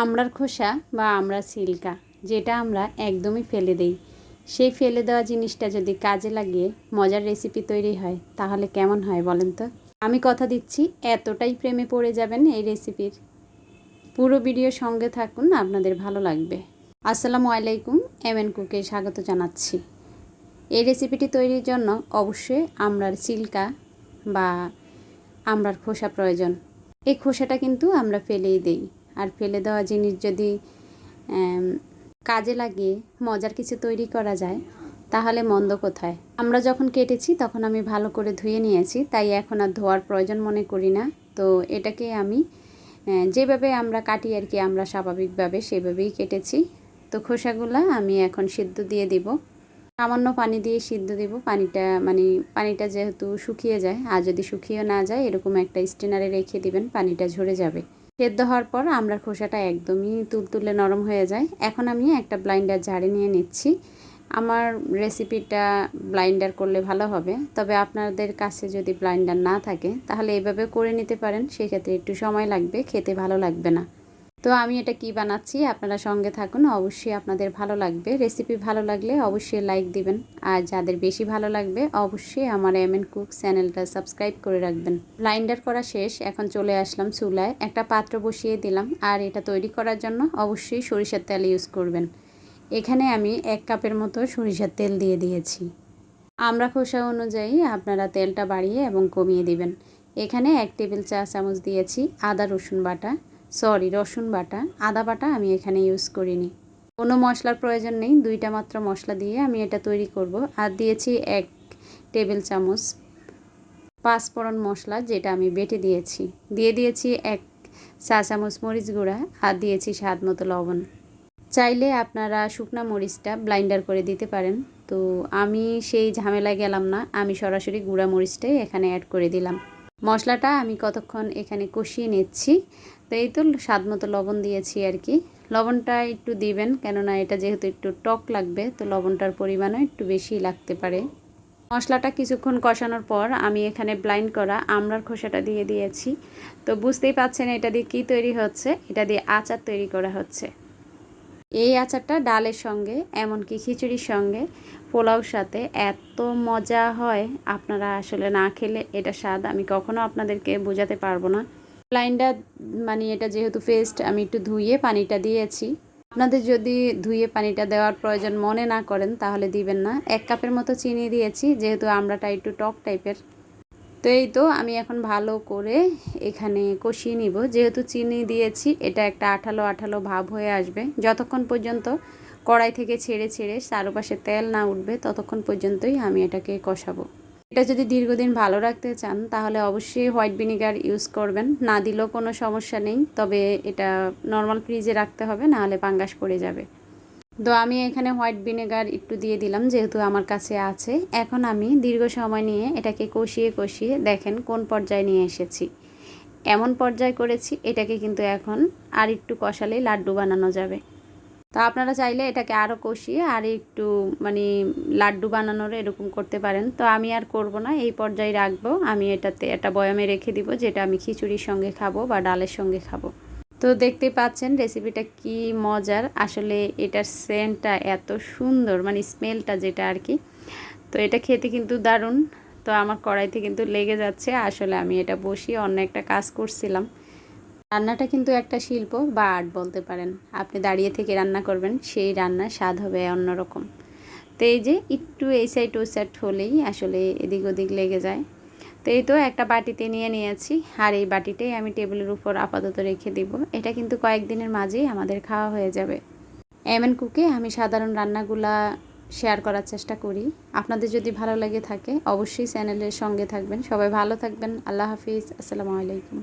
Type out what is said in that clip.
আমড়ার খোসা বা আমড়ার সিল্কা, যেটা আমরা একদমই ফেলে দেই। সেই ফেলে দেওয়া জিনিসটা যদি কাজে লাগিয়ে মজার রেসিপি তৈরি হয়, তাহলে কেমন হয় বলেন তো? আমি কথা দিচ্ছি, এতটাই প্রেমে পড়ে যাবেন এই রেসিপির পুরো ভিডিও সঙ্গে থাকুন, আপনাদের ভালো লাগবে। আসসালামু আলাইকুম এম এন কুকে স্বাগত জানাচ্ছি। এই রেসিপিটি তৈরির জন্য অবশ্যই আমড়ার সিল্কা বা আমড়ার খোসা প্রয়োজন। এই খোসাটা কিন্তু আমরা ফেলেই দেই। আর ফেলে দেওয়া জিনিস যদি কাজে লাগিয়ে মজার কিছু তৈরি করা যায়, তাহলে মন্দ কোথায়? আমরা যখন কেটেছি তখন আমি ভালো করে ধুয়ে নিয়েছি, তাই এখন আর ধোয়ার প্রয়োজন মনে করি না। তো এটাকে আমি যেভাবে আমরা কাটি আর কি, আমরা স্বাভাবিকভাবে সেভাবেই কেটেছি। তো খোসাগুলো আমি এখন সিদ্ধ দিয়ে দিব। সামান্য পানি দিয়ে সিদ্ধ দিব। পানিটা মানে পানিটা যেহেতু শুকিয়ে যায়, আর যদি শুকিয়ে না যায়, এরকম একটা স্টেনারে রেখে দিবেন, পানিটা ঝরে যাবে। সেদ্ধ হওয়ার পর আমরার খোসাটা একদমই তুলতুলে নরম হয়ে যায়। এখন আমি একটা ব্লাইন্ডার ঝাড়ে নিয়ে নিচ্ছি। আমার রেসিপিটা ব্লাইন্ডার করলে ভালো হবে। তবে আপনাদের কাছে যদি ব্লাইন্ডার না থাকে, তাহলে এভাবে করে নিতে পারেন। সেক্ষেত্রে একটু সময় লাগবে, খেতে ভালো লাগবে না। তো আমি এটা কি বানাচ্ছি? আপনারা সঙ্গে থাকুন। অবশ্যই আপনাদের ভালো লাগবে। রেসিপি ভালো লাগলে অবশ্যই লাইক দিবেন। আর যাদের বেশি ভালো লাগবে, অবশ্যই আমার এম এন কুক চ্যানেলটা সাবস্ক্রাইব করে রাখবেন। ব্লাইন্ডার করা শেষ। এখন চলে আসলাম চুলায়। একটা পাত্র বসিয়ে দিলাম। আর এটা তৈরি করার জন্য অবশ্যই সরিষার তেল ইউজ করবেন। এখানে আমি এক কাপের মতো সরিষার তেল দিয়ে দিয়েছি। আমরা খোসা অনুযায়ী আপনারা তেলটা বাড়িয়ে এবং কমিয়ে দিবেন। এখানে এক টেবিল চা চামচ দিয়েছি আদা রসুন বাটা। সরি, রসুন বাটা, আদা বাটা আমি এখানে ইউজ করিনি। কোনো মশলার প্রয়োজন নেই, দুইটা মাত্র মশলা দিয়ে আমি এটা তৈরি করব। আর দিয়েছি এক টেবিল চামচ পাঁচফোড়ন মশলা, যেটা আমি বেটে দিয়েছি। দিয়ে দিয়েছি এক চা চামচ মরিচ গুঁড়া, আর দিয়েছি স্বাদ মতো লবণ। চাইলে আপনারা শুকনা মরিচটা ব্লাইন্ডার করে দিতে পারেন। তো আমি সেই ঝামেলায় গেলাম না, আমি সরাসরি গুঁড়া মরিচটাই এখানে অ্যাড করে দিলাম। মশলাটা আমি কতক্ষণ এখানে কষিয়ে নিচ্ছি তো এই তো স্বাদ মতো লবণ দিয়েছি আর কি। লবণটা একটু দিবেন, কেননা এটা যেহেতু একটু টক লাগবে, তো লবণটার পরিমাণও একটু বেশি লাগতে পারে। মশলাটা কিছুক্ষণ কষানোর পর আমি এখানে ব্লাইন্ড করা আমড়ার খোসাটা দিয়ে দিয়েছি। তো বুঝতেই পাচ্ছেন এটা দিয়ে কী তৈরি হচ্ছে, এটা দিয়ে আচার তৈরি করা হচ্ছে। এই আচারটা ডালের সঙ্গে, এমনকি খিচুড়ির সঙ্গে, পোলাওর সাথে এত মজা হয়। আপনারা আসলে না খেলে এটা স্বাদ আমি কখনো আপনাদেরকে বোঝাতে পারব না। লাইনটা মানে এটা যেহেতু পেস্ট আমি একটু ধুয়ে পানিটা দিয়েছি। আপনাদের যদি ধুয়ে পানিটা দেওয়ার প্রয়োজন মনে না করেন, তাহলে দিবেন না। এক কাপের মতো চিনি দিয়েছি, যেহেতু আমরাটা একটু টক টাইপের। তো এই তো, আমি এখন ভালো করে এখানে কষিয়ে নিব। যেহেতু চিনি দিয়েছি, এটা একটা আঠালো আঠালো ভাব হয়ে আসবে। যতক্ষণ পর্যন্ত কড়াই থেকে ছেড়ে ছেড়ে চারপাশে তেল না উঠবে, ততক্ষণ পর্যন্তই আমি এটাকে কষাবো। এটা যদি দীর্ঘদিন ভালো রাখতে চান, তাহলে অবশ্যই হোয়াইট ভিনিগার ইউজ করবেন। না দিলেও কোনো সমস্যা নেই, তবে এটা নর্মাল ফ্রিজে রাখতে হবে নাহলে পাঙ্গাস পড়ে যাবে। তো আমি এখানে হোয়াইট ভিনেগার একটু দিয়ে দিলাম, যেহেতু আমার কাছে আছে। এখন আমি দীর্ঘ সময় নিয়ে এটাকে কষিয়ে কষিয়ে দেখেন কোন পর্যায়ে নিয়ে এসেছি। এমন পর্যায় করেছি, এটাকে কিন্তু এখন আর একটু কষালেই লাড্ডু বানানো যাবে। তো আপনারা চাইলে এটাকে আরও কষিয়ে আর একটু মানে লাড্ডু বানানোর এরকম করতে পারেন। তো আমি আর করব না, এই পর্যায়ে রাখব। আমি এটাতে একটা বয়ামে রেখে দিব, যেটা আমি খিচুড়ির সঙ্গে খাব বা ডালের সঙ্গে খাব। তো দেখতে পাচ্ছেন রেসিপিটা কি মজার। আসলে এটার সেন্টটা এত সুন্দর মানে স্মেলটা যেটা আর কি। তো এটা খেতে কিন্তু দারুণ। তো আমার কড়াইতে কিন্তু লেগে যাচ্ছে। আসলে আমি এটা বসিয়ে অন্য একটা কাজ করছিলাম। রান্নাটা কিন্তু একটা শিল্প বা আর্ট বলতে পারেন। আপনি দাঁড়িয়ে থেকে রান্না করবেন, সেই রান্নার স্বাদ হবে অন্যরকম। তো এই যে একটু এই সাইড ও সাইড হলেই আসলে এদিক ওদিক লেগে যায়। তো এই তো একটা বাটিতে নিয়ে নিয়েছি, আর এই বাটিটাই আমি টেবিলের উপর আপাতত রেখে দিব। এটা কিন্তু কয়েকদিনের মাঝেই আমাদের খাওয়া হয়ে যাবে। এমএন কুকে আমি সাধারণ রান্নাগুলা শেয়ার করার চেষ্টা করি। আপনাদের যদি ভালো লাগে থাকে, অবশ্যই চ্যানেলের সঙ্গে থাকবেন। সবাই ভালো থাকবেন। আল্লাহ হাফিজ। আসসালামু আলাইকুম।